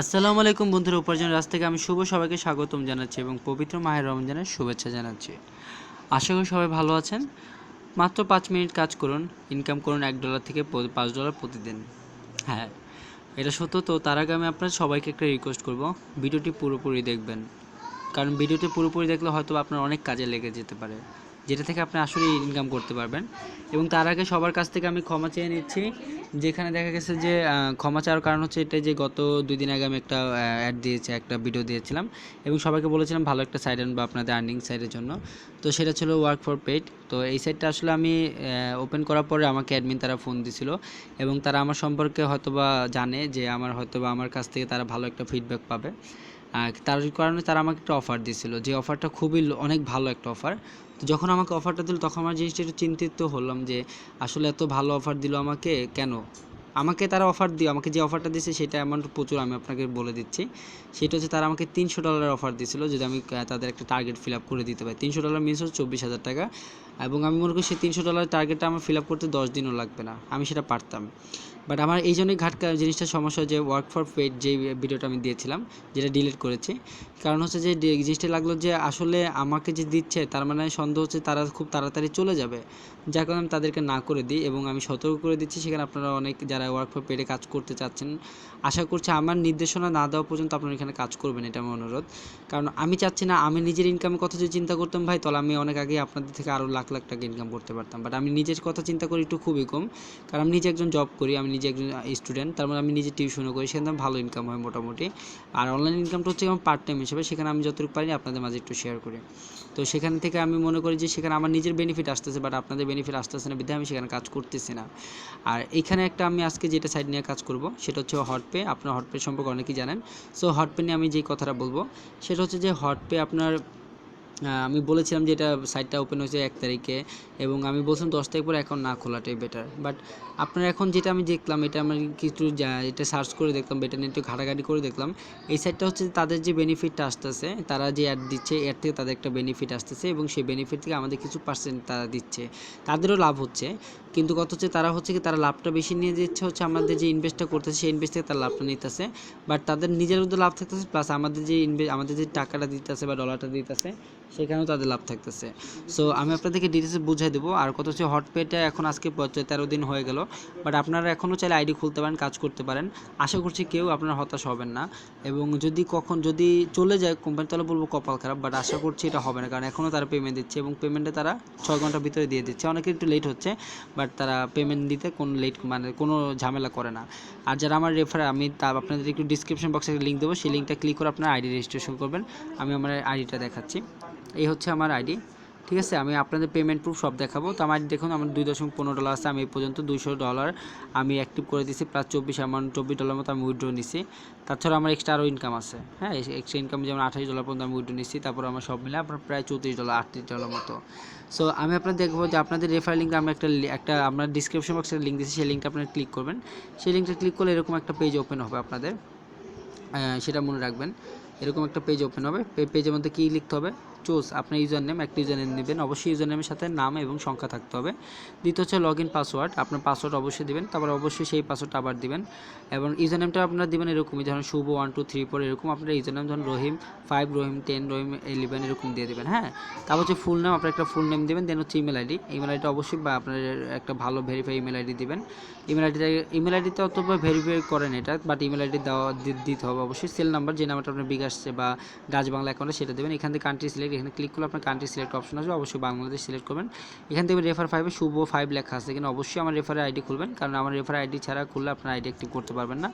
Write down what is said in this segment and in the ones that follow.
আসসালামু আলাইকুম বন্ধুরা, উপার্জন রাজ থেকে আমি শুভ সবাইকে স্বাগতম জানাচ্ছি এবং পবিত্র মাহের রমজানের শুভেচ্ছা জানাচ্ছি। আশা করি সবাই ভালো আছেন। মাত্র পাঁচ মিনিট কাজ করুন ইনকাম করুন এক ডলার থেকে পাঁচ ডলার প্রতিদিন। হ্যাঁ এটা সত্য তো, তার আগে আমি আপনার সবাইকে একটা রিকোয়েস্ট করব, ভিডিওটি পুরোপুরি দেখবেন। কারণ ভিডিওটি পুরোপুরি দেখলে হয়তো আপনার অনেক কাজে লেগে যেতে পারে। যেটা থেকে আপনি আসলে ইনকাম করতে পারবেন। এবং তার আগে সবার কাছ থেকে আমি ক্ষমা চেয়ে নিচ্ছি। যেখানে দেখা গেছে যে ক্ষমা চাওয়ার কারণ হচ্ছে এটা যে, গত দুই দিন আগে আমি একটা অ্যাড দিয়েছি, একটা ভিডিও দিয়েছিলাম। এবং সবাইকে বলেছিলাম ভালো একটা সাইড আনব আপনাদের আর্নিং সাইডের জন্য। তো সেটা ছিল ওয়ার্ক ফর পেড তো এই সাইটটা আসলে আমি ওপেন করার পরে আমাকে অ্যাডমিন তারা ফোন দিছিল। এবং তারা আমার সম্পর্কে হয়তোবা জানে যে, আমার হয়তোবা আমার কাছ থেকে তারা ভালো একটা ফিডব্যাক পাবে। তার কারণে তারা আমাকে একটা অফার দিয়েছিল যে অফারটা খুবই অনেক ভালো একটা অফার তো যখন আমাকে অফারটা দিল, তখন আমার জিনিসটা একটু চিন্তিত হলাম যে, আসলে এত ভালো অফার দিল আমাকে কেন? আমাকে তারা অফার দিও, আমাকে যে অফারটা দিয়েছে সেটা অ্যামাউন্ট প্রচুর আমি আপনাকে বলে দিচ্ছি। সেটা হচ্ছে তারা আমাকে তিনশো ডলারের অফার দিয়েছিল, যদি আমি তাদের একটা টার্গেট ফিল আপ করে দিতে পারি। তিনশো ডলার মিনস হচ্ছে চব্বিশ হাজার টাকা। এবং আমি মনে করি সেই তিনশো ডলার টার্গেটটা আমার ফিল আপ করতে দশ দিনও লাগবে না। আমি সেটা পারতাম। বাট আমার এই জন্যই ঘাট জিনিসটা সমস্যা যে ওয়ার্ক ফর পেড যে ভিডিওটা আমি দিয়েছিলাম, যেটা ডিলিট করেছি। কারণ হচ্ছে যে জিনিসটা লাগল যে আসলে আমাকে যে দিচ্ছে, তার মানে সন্দেহ হচ্ছে তারা খুব তাড়াতাড়ি চলে যাবে। যার কারণে আমি তাদেরকে না করে দিই এবং আমি সতর্ক করে দিচ্ছি। সেখানে আপনারা অনেক যারা ওয়ার্ক ফর পেডে কাজ করতে চাচ্ছেন, আশা করছি আমার নির্দেশনা না দেওয়া পর্যন্ত আপনারা এখানে কাজ করবেন, এটা আমার অনুরোধ। কারণ আমি চাচ্ছি না, আমি নিজের ইনকামের কথা যদি চিন্তা করতাম, ভাই, তাহলে আমি অনেক আগে আপনাদের থেকে আরও লাখ লাখ টাকা ইনকাম করতে পারতাম। বাট আমি নিজের কথা চিন্তা করি একটু খুবই কম। কারণ আমি নিজে একজন জব করি, আমি নিজে একজন স্টুডেন্ট তার মানে আমি নিজে টিউশনও করি, সেখানে ভালো ইনকাম হয় মোটামুটি। আর অনলাইন ইনকামটা হচ্ছে আমার পার্ট টাইম হিসেবে, সেখানে আমি যতটুকু পারি আপনাদের মাঝে একটু শেয়ার করি। তো সেখান থেকে আমি মনে করি যে, সেখানে আমার নিজের বেনিফিট আসতেছে বাট আপনাদের বেনিফিট আসতেছে না, বিধায় আমি সেখানে কাজ করতেছি না। আর এখানে একটা আমি আজকে যেটা সাইড নিয়ে কাজ করব, সেটা হচ্ছে হটপে আপনার হটপে সম্পর্কে অনেকেই জানেন। সো হটপে নিয়ে আমি যেই কথাটা বলব, সেটা হচ্ছে যে হটপে আপনার আমি বলেছিলাম যে এটা সাইটটা ওপেন হয়েছে এক তারিখে এবং আমি বলছিলাম দশ তারিখ পরে অ্যাকাউন্ট না খোলাটাই বেটার বাট আপনার এখন যেটা আমি দেখলাম, এটা আমার কিছু এটা সার্চ করে দেখলাম এটা নিয়ে একটু ঘাটাঘাটি করে দেখলাম, এই সাইটটা হচ্ছে তাদের যে বেনিফিটটা আসতেছে, তারা যে অ্যাড দিচ্ছে, এর থেকে তাদের একটা বেনিফিট আসতেছে এবং সেই বেনিফিট থেকে আমাদের কিছু পার্সেন্ট তারা দিচ্ছে। তাদেরও লাভ হচ্ছে, কিন্তু কত হচ্ছে তারা হচ্ছে কি, তারা লাভটা বেশি নিয়ে দিচ্ছে হচ্ছে আমাদের যে ইনভেস্টটা করতেছে, সেই ইনভেস্ট থেকে তারা লাভটা নিতেছে। বাট তাদের নিজের মধ্যে লাভ থাকতেছে প্লাস আমাদের যে ইনভে আমাদের যে টাকাটা দিতেছে বা ডলারটা দিতেছে সেখানেও তাদের লাভ থাকতেছে। সো আমি আপনাদেরকে ডিটেলসে বুঝাই দেবো। আর কত হচ্ছে হটপেটা এখন আজকে তেরো দিন হয়ে গেল। বাট আপনারা এখনও চাইলে আইডি খুলতে পারেন, কাজ করতে পারেন। আশা করছি কেউ আপনারা হতাশ হবেন না। এবং যদি কখন, যদি চলে যায় কোম্পানি তাহলে বলব কপাল খারাপ। বাট আশা করছি এটা হবে না। কারণ এখনও তারা পেমেন্ট দিচ্ছে এবং পেমেন্টে তারা ছয় ঘণ্টার ভিতরে দিয়ে দিচ্ছে। অনেকে একটু লেট হচ্ছে বাট তারা পেমেন্ট দিতে কোনো লেট মানে কোনো ঝামেলা করে না। আর যারা আমার রেফার আমি তা আপনাদের একটু ডিসক্রিপশন বক্সে লিঙ্ক দেবো। সেই লিঙ্কটা ক্লিক করে আপনার আইডি রেজিস্ট্রেশন করবেন। আমি আমার আইডিটা দেখাচ্ছি। এই হচ্ছে আমার আইডি। ঠিক আছে, আমি আপনাদের পেমেন্ট প্রুফ সব দেখাবো। তো আমার দেখুন, আমার দুই দশমিক পনেরো ডলার আছে, আমি এই পর্যন্ত দুইশো ডলার আমি অ্যাক্টিভ করে দিয়েছি প্লাস চব্বিশ অ্যামাউন্ট চব্বিশ ডলার মতো আমি উইড্রো নিছি। তাছাড়া আমার এক্সট্রা আরও ইনকাম আছে হ্যাঁ এক্সট্রা ইনকাম যেমন আঠাশ ডলার পর্যন্ত আমি উইড্রো নিচ্ছি তারপর আমার সব মিলে আপনার প্রায় চৌত্রিশ ডলার আটত্রিশ ডলার মতো। সো আমি আপনার দেখব যে আপনাদের রেফার লিঙ্ক আমি একটা একটা আপনার ডিসক্রিপশন বক্সে লিঙ্ক দিচ্ছি সেই লিঙ্কটা আপনার ক্লিক করবেন। সেই লিঙ্কটা ক্লিক করলে এরকম একটা পেজ ওপেন হবে আপনাদের। সেটা মনে রাখবেন। এরকম একটা পেজ ওপেন হবে। পেজের মধ্যে কী লিখতে হবে? চুজ আপনার ইউজার নেম একটা ইউজার নেম নেবেন। অবশ্যই ইউজার নেমের সাথে নাম এবং সংখ্যা থাকতে হবে। দ্বিতীয় হচ্ছে লগ ইন পাসওয়ার্ড আপনার পাসওয়ার্ড অবশ্যই দিবেন, তারপর অবশ্যই সেই পাসওয়ার্ডটা আবার দিবেন। এবং ইউজার নেমটা আপনারা দিবেন এরকমই ধরুন Shubho one two three four এরকম আপনার ইউজার নেম ধরুন Rahim five Rahim ten Rahim eleven এরকম দিয়ে দেবেন হ্যাঁ? তারপর হচ্ছে ফুল নেম আপনার একটা ফুল নেম দেবেন দেন হচ্ছে ইমেল আইডি ইমেল আইডিটা অবশ্যই বা আপনার একটা ভালো ভেরিফাই ইমেল আইডি দিবেন। ইমেল আইডিটা ইমেল আইডিতে অথবা ভেরিফাই করেন এটা বাট ইমেল আইডি দেওয়া দিতে হবে অবশ্যই। সেল নাম্বার যে নাম্বারটা আপনার বিকাশ বা ডাচ বাংলা অ্যাকাউন্টে সেটা দেবেন। এখান থেকে কান্ট্রি সিলেক্ট এখানে ক্লিক করলে আপনার কান্ট্রি সিলেক্ট অপশন আসবে, অবশ্যই বাংলাদেশ সিলেক্ট করবেন। এখান থেকে রেফার ফাইভে শুভ ফাইভ লেখা আছে কিন্তু অবশ্যই আমার রেফারের আইডি খুলবেন, কারণ আমার রেফার আইডি ছাড়া খুললে আপনার আইডি অ্যাক্টিভ করতে পারবেন না।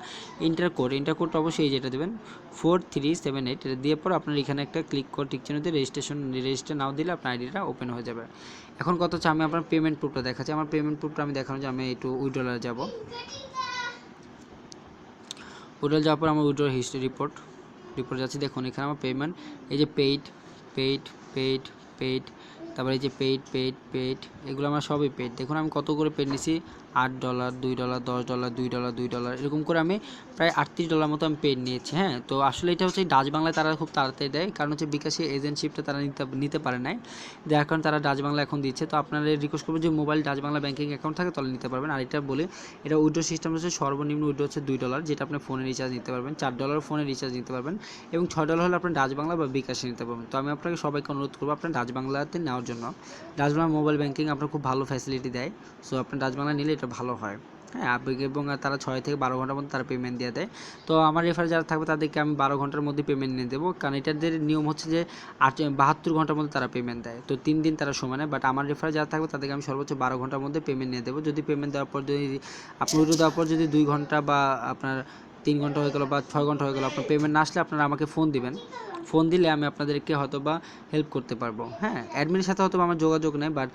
ইন্টার কোড ইন্টার কোডটা অবশ্যই এই যেটা দেবেন ফোর থ্রি সেভেন এইট এটা দিয়ে পর আপনার এখানে একটা ক্লিক করে ঠিক চিহ্ন দিয়ে রেজিস্ট্রেশন রেজিস্টার নাও দিলে আপনার আইডিটা ওপেন হয়ে যাবে। এখন কত হচ্ছে আমি আপনার পেমেন্ট প্রুফটা দেখাচ্ছি, আমার পেমেন্ট প্রুফটা আমি দেখানো যে আমি একটু উইড্রলারে যাব। উইড্রল যাওয়ার পর আমার উইড্রল হিস্ট্রি রিপোর্ট রিপোর্ট যাচ্ছে, দেখুন এখানে আমার পেমেন্ট এই যে পেইড পেইড পেইড পেইড তারপরে এই যে পেইড পেইড পেইড এগুলো আমার সবই পেইড দেখুন আমি কত করে পেড নিছি আট ডলার দুই ডলার দশ ডলার দুই ডলার দুই ডলার এরকম করে আমি প্রায় আটত্রিশ ডলার মতো আমি পেড নিয়েছি হ্যাঁ। তো আসলে এটা হচ্ছে ডাচ বাংলায় তারা খুব তাড়াতাড়ি দেয়, কারণ হচ্ছে বিকাশে এজেন্টশিপটা তারা নিতে নিতে পারে নাই। যার কারণে তারা ডাচ বাংলা এখন দিচ্ছে। তো আপনারা রিকোয়েস্ট করব যে mobile Dutch Bangla banking account থাকে তাহলে নিতে পারবেন। আর এটা বলে, এটা উইড্রো সিস্টেম হচ্ছে সর্বনিম্ন উইড্রো হচ্ছে দুই ডলার যেটা আপনি ফোনে রিচার্জ নিতে পারবেন। চার ডলার ফোনে রিচার্জ নিতে পারবেন এবং ছয় ডলার হলে আপনার ডাচ বাংলা বা বিকাশে নিতে পারবেন। তো আমি আপনাকে সবাইকে অনুরোধ করব আপনার ডাচ বাংলাতে নেওয়ার জন্য। ডাচ বাংলা মোবাইল ব্যাঙ্কিং আপনার খুব ভালো ফ্যাসিলিটি দেয়। সো আপনার ডাচ বাংলা নিলে এটা ভালো হয়। হ্যাঁ আবেগ এবং তারা ছয় থেকে বারো ঘণ্টার মধ্যে তারা পেমেন্ট দিয়ে দেয়। তো আমার রেফার যারা থাকবে তাদেরকে আমি বারো ঘণ্টার মধ্যে পেমেন্ট নিয়ে দেবো। কারণ এটাদের নিয়ম হচ্ছে যে আট, বাহাত্তর ঘণ্টার মধ্যে তারা পেমেন্ট দেয়। তো তিন দিন তারা সময় নেয়। বাট আমার রেফার যারা থাকবে তাদেরকে আমি সর্বোচ্চ বারো ঘণ্টার মধ্যে পেমেন্ট নিয়ে দেবো। যদি পেমেন্ট দেওয়ার পর যদি উইড্রো দেওয়ার পর যদি দুই ঘণ্টা বা আপনার তিন ঘণ্টা হয়ে গেলো বা ছয় ঘণ্টা হয়ে গেলো, আপনার পেমেন্ট না আসলে আপনারা আমাকে ফোন দিবেন। ফোন দিলে আমি আপনাদেরকে হয়তো বা হেল্প করতে পারব। হ্যাঁ অ্যাডমিনের সাথে হয়তো আমার যোগাযোগ নেই বাট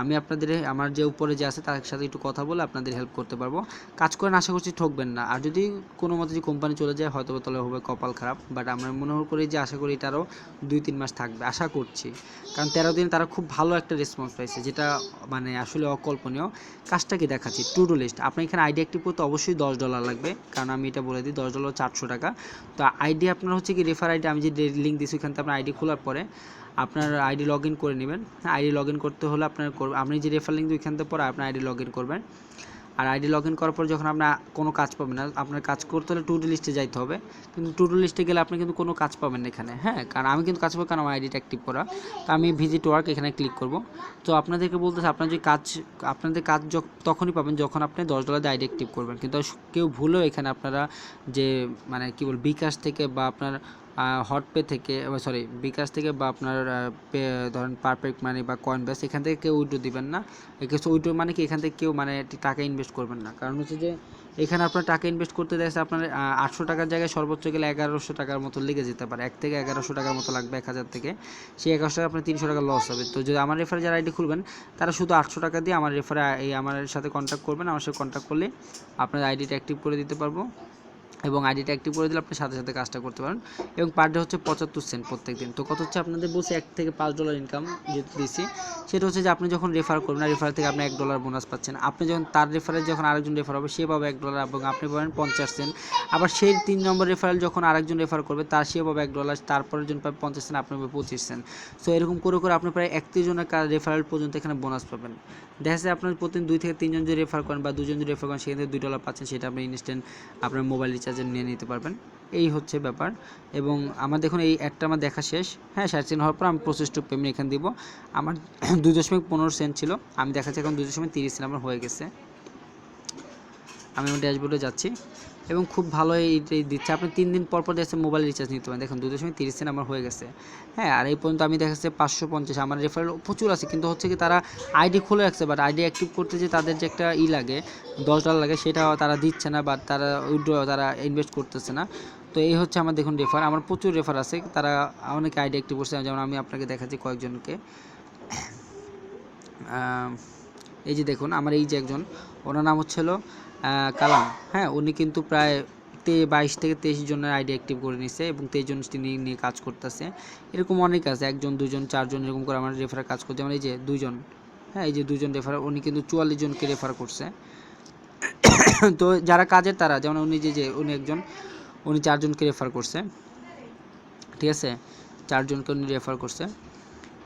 আমি আপনাদের আমার যে উপরে যে আছে তার সাথে একটু কথা বলে আপনাদের হেল্প করতে পারব। কাজ করেন আশা করছি ঠকবেন না। আর যদি কোনো মতে যদি কোম্পানি চলে যায় হয়তো তাহলে হবে কপাল খারাপ বাট আমরা মনে করি যে আশা করি এটারও দুই তিন মাস থাকবে, আশা করছি। কারণ তেরো দিন তারা খুব ভালো একটা রেসপন্স পাইছে, যেটা মানে আসলে অকল্পনীয়। কাজটা কি দেখাচ্ছি? টু ডু লিস্ট আপনার এখানে আইডি অ্যাক্টিভ করতে অবশ্যই দশ ডলার লাগবে, কারণ আমি এটা বলে দিই, দশ ডলার চারশো টাকা। তো আইডি আপনার হচ্ছে কি রেফার আইডি আমি যে লিঙ্ক দিচ্ছি ওখান থেকে আপনার আইডি খোলার পরে আপনার আইডি লগ ইন করে নেবেন। আইডি লগ ইন করতে হলে আপনার আপনি যে রেফার লিঙ্ক ওইখান থেকে পরে আপনার আইডি লগ ইন করবেন। আর আইডি লগ ইন করার পর যখন আপনার কোনো কাজ পাবেন না, আপনার কাজ করতে হলে টু ডু লিস্টে যাইতে হবে। কিন্তু টু ডু লিস্টে গেলে আপনি কিন্তু কোনো কাজ পাবেন না এখানে হ্যাঁ? কারণ আমি কিন্তু কাজ পাবো কারণ আমার আইডিটা অ্যাক্টিভ করা। তো আমি ভিজিট ওয়ার্ক এখানে ক্লিক করব। তো আপনাদেরকে বলতেছে, আপনার যে কাজ, আপনাদের কাজ তখনই পাবেন যখন আপনি দশ ডলার আইডি অ্যাক্টিভ করবেন। কিন্তু কেউ ভুলেও এখানে আপনারা যে মানে কি বল, বিকাশ থেকে বা আপনার হটপে থেকে সরি বিকাশ থেকে বা আপনার ধরেন পারফেক্ট মানি বা কয়েন বেস এখান থেকে কেউ উইড্রো দিবেন না। এক্ষেত্রে উইড্রো মানে কি? এখান থেকে কেউ মানে টাকা ইনভেস্ট করবেন না। কারণ হচ্ছে যে, এখানে আপনার টাকা ইনভেস্ট করতে দেখছে আপনার আটশো টাকার জায়গায় সর্বোচ্চ গেলে এগারোশো টাকার মতো লেগে যেতে পারে। এক থেকে এগারোশো টাকার মতো লাগবে, এক হাজার থেকে। সেই এগারোশো টাকা আপনার তিনশো টাকা লস হবে। তো যদি আমার রেফারে যারা আইডি খুলবেন, তারা শুধু আটশো টাকা দিয়ে আমার রেফারে এই আমার সাথে কন্ট্যাক্ট করবেন। আমার সাথে কন্ট্যাক্ট করলে আপনার আইডিটা অ্যাক্টিভ করে দিতে পারব। এবং আইডিটা অ্যাক্টিভ করে দিলে আপনি সাথে সাথে কাজটা করতে পারেন। এবং পার ডে হচ্ছে পঁচাত্তর সেন্ট প্রত্যেক দিন তো কত হচ্ছে আপনাদের বলছে এক থেকে পাঁচ ডলার ইনকাম যেহেতু দিচ্ছি সেটা হচ্ছে যে আপনি যখন রেফার করবেন রেফার থেকে আপনি এক ডলার বোনাস পাচ্ছেন। আপনি যখন তার রেফারে যখন আরেকজন রেফার হবে, সে পাবে এক ডলার এবং আপনি পাবেন পঞ্চাশ সেন্ট আবার সেই তিন নম্বর রেফারেল যখন আরেকজন রেফার করবে, তার সে পাবে এক ডলার তারপরের জন পাবে পঞ্চাশ সেন্ট আপনি পাবে পঁচিশ সেন্ট সো এরকম করে করে আপনি প্রায় একত্রিশ জনের রেফারেল পর্যন্ত এখানে বোনাস পাবেন। দেখা যাচ্ছে আপনার প্রতিদিন দুই থেকে তিনজন যদি রেফার করেন বা দুজন যদি রেফার করেন, সেখান দুই ডলার পাচ্ছেন, সেটা আপনি ইনস্ট্যান্ট আপনার মোবাইল রিচার্জে নিয়ে নিতে পারবেন। এই হচ্ছে ব্যাপার। এবং আমার দেখুন, এই অ্যাডটা আমার দেখা শেষ। হ্যাঁ সাড়ে তিন হওয়ার পর আমি প্রসেস টু পেমেন্ট এখানে দিব। আমার দু দশমিক পনেরো সেন্ট ছিল। আমি দেখাচ্ছি এখন দুই দশমিক তিরিশ সেন্ট আমার হয়ে গেছে। আমি আমার ড্যাশবোর্ডে যাচ্ছি এবং খুব ভালো এই দিচ্ছে। আপনি তিন দিন পর পর দেখছেন মোবাইল রিচার্জ নিতে পারেন। দেখুন দুই দশমিক তিরিশ সেন্ট আমার হয়ে গেছে। হ্যাঁ আর এই পর্যন্ত আমি দেখাচ্ছে পাঁচশো পঞ্চাশ। আমার রেফারেল প্রচুর আছে, কিন্তু হচ্ছে কি তারা আইডি খুলে রাখছে বাট আইডি অ্যাক্টিভ করতে যে তাদের যে একটা ই লাগে, দশ ডলার লাগে, সেটা তারা দিচ্ছে না বাট তারা উইড্রো তারা ইনভেস্ট করতেছে না। তো এই হচ্ছে আমার দেখুন রেফার আমার প্রচুর রেফার আছে। তারা অনেকে আইডি অ্যাক্টিভ করছে, যেমন আমি আপনাকে দেখাচ্ছি কয়েকজনকে। এই যে দেখুন, আমার এই যে একজন, ওনার নাম হচ্ছিল কালাম। হ্যাঁ উনি কিন্তু প্রায় তে বাইশ থেকে তেইশ জনের আইডি অ্যাক্টিভ করে নিছে এবং তেইশ জন নিয়ে কাজ করতেছে। এরকম অনেক আছে, একজন দুজন চারজন এরকম করে আমার রেফারে কাজ করছে যেমন এই যে দুজন হ্যাঁ এই যে দুজন রেফার উনি কিন্তু চুয়াল্লিশ জনকে রেফার করছে। তো যারা কাজের তারা, যেমন উনি যে যে, উনি একজন, উনি চারজনকে রেফার করছে। ঠিক আছে? চারজনকে উনি রেফার করছে।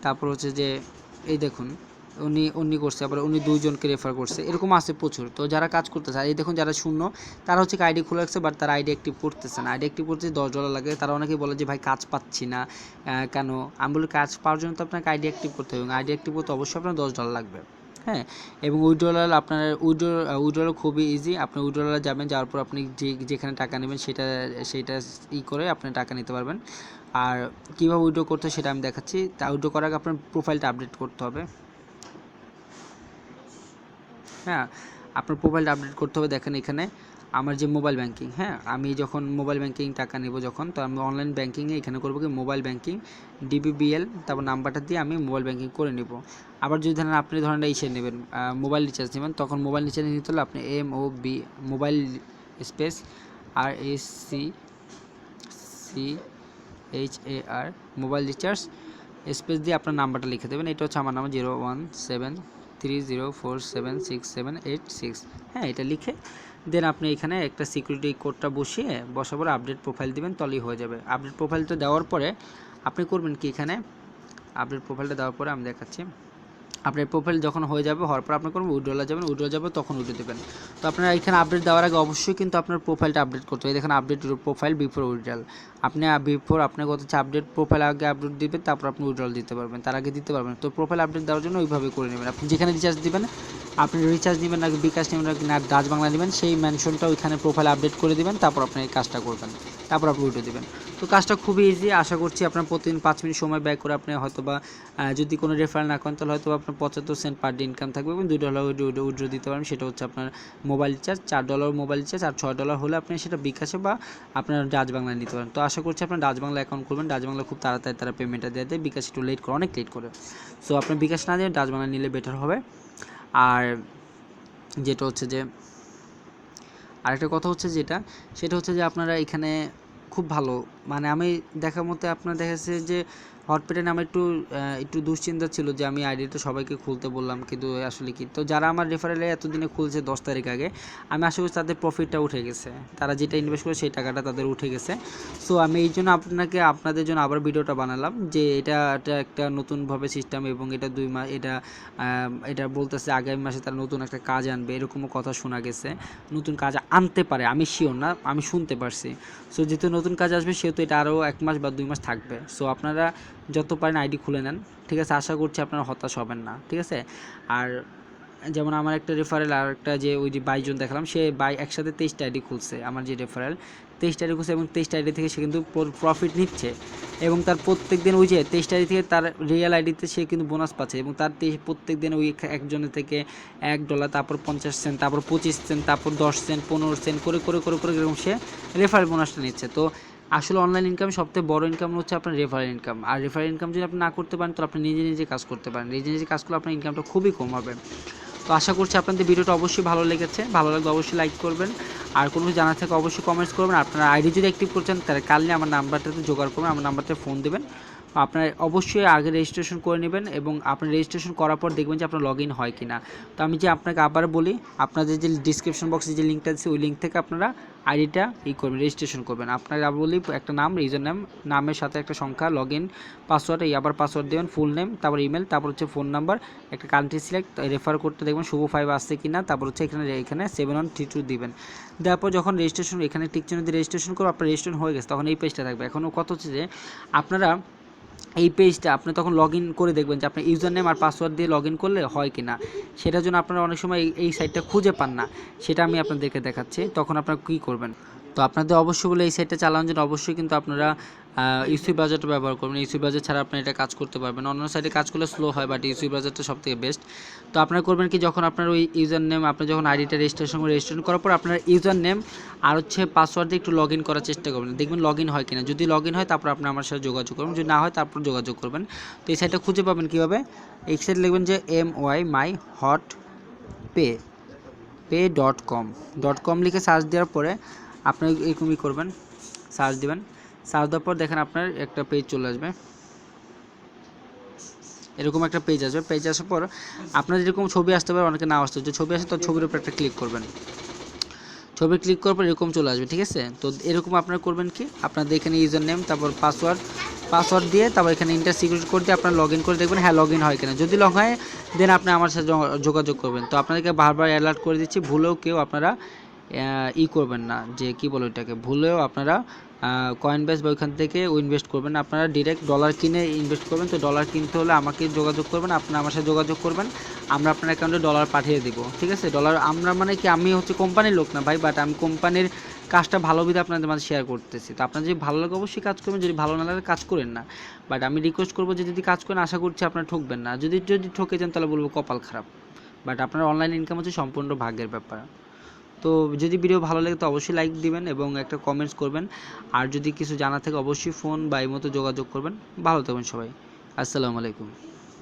তারপর হচ্ছে যে, এই দেখুন উনি উনি করছে, আবার উনি দুইজনকে রেফার করছে। এরকম আছে প্রচুর। তো যারা কাজ করতেছে, আর এই দেখুন যারা শূন্য, তারা হচ্ছে আইডি খুলে রাখছে বাট তারা আইডি অ্যাক্টিভ করতেছে না। আইডি অ্যাক্টিভ করতে দশ ডলার লাগে। তারা অনেকেই বলে যে, ভাই, কাজ পাচ্ছি না। কেন? আমি বলি, কাজ পাওয়ার জন্য তো আপনাকে আইডি অ্যাক্টিভ করতে হবে। আইডি অ্যাক্টিভ করতে অবশ্যই আপনার দশ ডলার লাগবে। হ্যাঁ? এবং উইড্রোলার আপনার উইড্রো উইড্রোলার খুবই ইজি আপনি উইড্রোলার যাবেন, যাওয়ার পর আপনি যে, যেখানে টাকা নেবেন, সেটা সেটা ই করে আপনি টাকা নিতে পারবেন। আর কীভাবে উইড্রো করতে সেটা আমি দেখাচ্ছি। তা উইড্রো করার আগে আপনার প্রোফাইলটা আপডেট করতে হবে। হ্যাঁ আপনার প্রোফাইলটা আপডেট করতে হবে দেখেন এখানে। আমার যে মোবাইল ব্যাংকিং হ্যাঁ আমি যখন মোবাইল ব্যাংকিং টাকা নেব যখন, তো আমি অনলাইন ব্যাংকিংয়ে এখানে করব কি? মোবাইল ব্যাংকিং ডিবিবিএল তারপর নাম্বারটা দিয়ে আমি মোবাইল ব্যাংকিং করে নেব। আবার যদি ধরেন আপনি ধরেন ইসে নেবেন মোবাইল রিচার্জ নেবেন, তখন মোবাইল রিচার্জ নিতে হলে আপনি M O B mobile space R S C C H A R mobile recharge space দিয়ে আপনার নাম্বারটা লিখে দেবেন। এটা হচ্ছে আমার নাম zero one seven three zero four seven six seven eight six হ্যাঁ এটা লিখে দেন আপনি এখানে একটা সিকিউরিটি কোডটা বসিয়ে বসার পরে আপডেট প্রোফাইল দিবেন, তলেই হয়ে যাবে। আপডেট প্রোফাইলটা দেওয়ার পরে আপনি করবেন কি এখানে? আপডেট প্রোফাইলটা দেওয়ার পরে আমি দেখাচ্ছি। আপনার প্রোফাইল যখন হয়ে যাবে, হওয়ার পর আপনি করবেন উইড্রোলা যাবেন উইড্রো যাবে, তখন উঠে দেবেন। তো আপনারা এখানে আপডেট দেওয়ার আগে অবশ্যই কিন্তু আপনার প্রোফাইলটা আপডেট করতে হবে। দেখেন আপডেট প্রোফাইল বিফোর উইড্রল আপনি বিফোর আপনার কত হচ্ছে আপডেট প্রোফাইল আগে আপডেট দিবেন, তারপর আপনি উইড্রল দিতে পারবেন। তার আগে দিতে পারবেন তো প্রোফাইল আপডেট দেওয়ার জন্য ওইভাবে করে নেবেন। আপনি যেখানে রিচার্জ দিবেন, আপনি রিচার্জ নেবেন নাকি বিকাশ নেবেন না ডাচ বাংলা নেবেন, সেই মেনশনটা ওইখানে প্রোফাইল আপডেট করে দিবেন, তারপর আপনি এই কাজটা করবেন। তারপর আপনি উঠে দেবেন। তো কাজটা খুবই ইজি আশা করছি আপনার প্রতিদিন পাঁচ মিনিট সময় ব্যয় করে আপনি হয়তো বা যদি কোনো রেফারেল না করেন, তাহলে হয়তো আপনার পঁচাত্তর সেন্ট পার ডে ইনকাম থাকবে এবং দুই ডলার উইড্রো দিতে পারবেন। সেটা হচ্ছে আপনার মোবাইল রিচার্জ চার ডলার মোবাইল রিচার্জ আর ছয় ডলার হলে আপনি সেটা বিকাশে বা আপনার ডাচ বাংলায় নিতে পারেন। তো আশা করছি আপনার ডাচ বাংলা অ্যাকাউন্ট করবেন ডাচ বাংলা খুব তাড়াতাড়ি তারা পেমেন্টটা দিয়ে দেয়। বিকাশ একটু লেট করে, অনেক লেট করে। সো আপনার বিকাশ না দিয়ে, ডাচ বাংলা নিলে বেটার হবে। আর যেটা হচ্ছে যে, আরেকটা কথা হচ্ছে যেটা, সেটা হচ্ছে যে আপনারা এখানে খুব ভালো মানে আমি দেখার মতে আপনার দেখা যাচ্ছে যে হটপেটে নামে একটু একটু দুশ্চিন্তা ছিল যে আমি আইডিটা সবাইকে খুলতে বললাম, কিন্তু আসলে কি? তো যারা আমার রেফারেলে এতদিনে খুলছে দশ তারিখ আগে, আমি আশা করছি তাদের প্রফিটটা উঠে গেছে। তারা যেটা ইনভেস্ট করে সেই টাকাটা তাদের উঠে গেছে। সো আমি এই জন্য আপনাকে, আপনাদের জন্য আবার ভিডিওটা বানালাম যে এটা একটা নতুনভাবে সিস্টেম এবং এটা দুই মাস এটা এটা বলতেছে আগামী মাসে তারা নতুন একটা কাজ আনবে, এরকমও কথা শোনা গেছে। নতুন কাজ আনতে পারে, আমি শিওর না, আমি শুনতে পারছি। সো যেহেতু নতুন কাজ আসবে, সেহেতু এটা আরও এক মাস বা দুই মাস থাকবে। সো আপনারা যত পারেন আইডি খুলে নেন। ঠিক আছে, আশা করছি আপনারা হতাশ হবেন না, ঠিক আছে? আর যেমন আমার একটা রেফারেল আর একটা যে ওই যে বাইজন দেখালাম, সে বাই একসাথে তেইশটা আইডি খুলছে আমার যে রেফারেল তেইশটা আইডি খুলছে এবং তেইশটা আইডি থেকে সে কিন্তু প্রফিট নিচ্ছে। এবং তার প্রত্যেক দিন ওই যে তেইশটা আইডি থেকে তার রিয়েল আইডিতে সে কিন্তু বোনাস পাচ্ছে এবং তার প্রত্যেক দিন ওই একজনের থেকে এক ডলার তারপর পঞ্চাশ সেন্ট তারপর পঁচিশ সেন্ট তারপর দশ সেন্ট পনেরো সেন্ট করে করে করে করে, এরকম সে রেফারেল বোনাসটা নিচ্ছে। তো আসলে অনলাইন ইনকাম সবথেকে বড় ইনকাম হচ্ছে আপনার রেফারেল ইনকাম আর রেফারেল ইনকাম যদি আপনি না করতে পারেন তো আপনি নিজে নিজে কাজ করতে পারেন। নিজে নিজে কাজ করলে আপনার ইনকামটা খুবই কম হবে। তো আশা করছি আপনাদের ভিডিওটা অবশ্যই ভালো লেগেছে। ভালো লাগলে অবশ্যই লাইক করবেন। আর কোনো কিছু জানার থাকে অবশ্যই কমেন্টস করবেন। আপনারা আইডি যদি অ্যাক্টিভ করছেন তাহলে কালকে আমার নাম্বারটাতে জোগাড় করবেন। আমার নাম্বারটা ফোন দেবেন। আপনার অবশ্যই আগে রেজিস্ট্রেশন করে নেবেন এবং আপনি রেজিস্ট্রেশন করার পর দেখবেন যে আপনার লগ ইন হয় কিনা। তো আমি যে আপনাকে আবার বলি, আপনাদের যে ডিসক্রিপশন বক্সে যে লিঙ্কটা আছে, ওই লিঙ্ক থেকে আপনারা আইডিটা ই করবেন রেজিস্ট্রেশন করবেন। আপনাকে আবার বলি, একটা নাম ইউজার নাম নামের সাথে একটা সংখ্যা লগ ইন পাসওয়ার্ড এই আবার পাসওয়ার্ড দেবেন ফুল নেম তারপর ইমেল তারপর হচ্ছে ফোন নাম্বার একটা কান্ট্রি সিলেক্ট রেফার করতে দেখবেন শুভ ফাইভ আসছে কি না তারপর হচ্ছে এখানে এখানে সেভেন ওয়ান থ্রি টু দেবেন। দেওয়ার পর যখন রেজিস্ট্রেশন এখানে টিক চিহ্ন দিয়ে রেজিস্ট্রেশন করো, আপনার রেজিস্ট্রেশন হয়ে গেছে, তখন এই পেজটা থাকবে। এখনও কত হচ্ছে যে, আপনারা এই পেজটা আপনি তখন লগ করে দেখবেন যে আপনি ইউজার নেম আর পাসওয়ার্ড দিয়ে লগ করলে হয় কি না সেটার জন্য আপনারা অনেক সময় এই সাইটটা খুঁজে পান না। সেটা আমি আপনাদেরকে দেখাচ্ছি। তখন আপনারা কী করবেন? তো আপনাদের অবশ্যই বলে এই সাইটটা চালানোর জন্য অবশ্যই কিন্তু আপনারা ইউসি বাজারটা ব্যবহার করবেন। ইউসি বাজার ছাড়া আপনি এটা কাজ করতে পারবেন অন্য সাইডে কাজ করলে স্লো হয় বাট ইউসি বাজারটা সব থেকে বেস্ট তো আপনারা করবেন কি, যখন আপনার ওই ইউজার নেম আপনি যখন আইডিটা রেজিস্ট্রেশন করে রেজিস্ট্রেশন করার পর আপনার ইউজার নেম আর হচ্ছে পাসওয়ার্ড দিয়ে একটু লগ ইন করার চেষ্টা করবেন। দেখবেন লগ ইন হয় কিনা। যদি লগ ইন হয়, তারপর আপনি আমার সাথে যোগাযোগ করবেন। যদি না হয়, তারপর যোগাযোগ করবেন। তো এই সাইটটা খুঁজে পাবেন কীভাবে? এই সাইট লিখবেন যে M Y my hot pay pay dot com dot com লিখে সার্চ দেওয়ার পরে আপনি এরকমই করবেন সার্চ দিবেন। সার্চ দেওয়ার পর দেখেন আপনার একটা পেজ চলে আসবে। এরকম একটা পেজ আসবে। পেজ আসার পর আপনার যেরকম ছবি আসতে পারে, অনেকে না আসতে যে ছবি আসে তো ছবির উপর একটা ক্লিক করবেন। ছবি ক্লিক করার পর এরকম চলে আসবে, ঠিক আছে? তো এরকম আপনারা করবেন কি? আপনাদের এখানে ইউজার নেম তারপর পাসওয়ার্ড পাসওয়ার্ড দিয়ে তারপর এখানে ইন্টার সিকিউরিটি কোড দিয়ে আপনারা লগ ইন করে দেখবেন হ্যাঁ লগ ইন হয় কিনা। যদি লগ হয় দেন আপনি আমার সাথে যোগাযোগ করবেন। তো আপনাদেরকে বারবার অ্যালার্ট করে দিচ্ছি, ভুলেও কেউ আপনারা ই করবেন না, যে কি বলে ওইটাকে, ভুলেও আপনারা কয়েন বেস বা ওইখান থেকে ইনভেস্ট করবেন আপনারা ডিরেক্ট ডলার কিনে ইনভেস্ট করবেন, তো ডলার কিনতে হলে আমাকে যোগাযোগ করবেন, আপনারা আমার সাথে যোগাযোগ করবেন, আমরা আপনার অ্যাকাউন্টে ডলার পাঠিয়ে দিব, ঠিক আছে? ডলার আমরা মানে কি, আমি হচ্ছে কোম্পানির লোক না ভাই বাট আমি কোম্পানির কাজটা ভালো বিধে আপনাদের মাঝে শেয়ার করতেছি। তো আপনার যদি ভালো লাগে অবশ্যই কাজ করবেন, যদি ভালো না লাগে কাজ করেন না। বাট আমি রিকোয়েস্ট করব যে যদি কাজ করেন, আশা করছি আপনারা ঠকবেন না। যদি যদি ঠকে যান তাহলে বলব কপাল খারাপ। বাট আপনার অনলাইন ইনকাম হচ্ছে সম্পূর্ণ ভাগ্যের ব্যাপার। তো যদি ভিডিও ভালো লাগে, তো অবশ্যই লাইক দিবেন এবং একটা কমেন্টস করবেন। আর যদি কিছু জানা থাকে, অবশ্যই ফোন বা এই মতো যোগাযোগ করবেন। ভালো থাকবেন সবাই। আসসালামু আলাইকুম।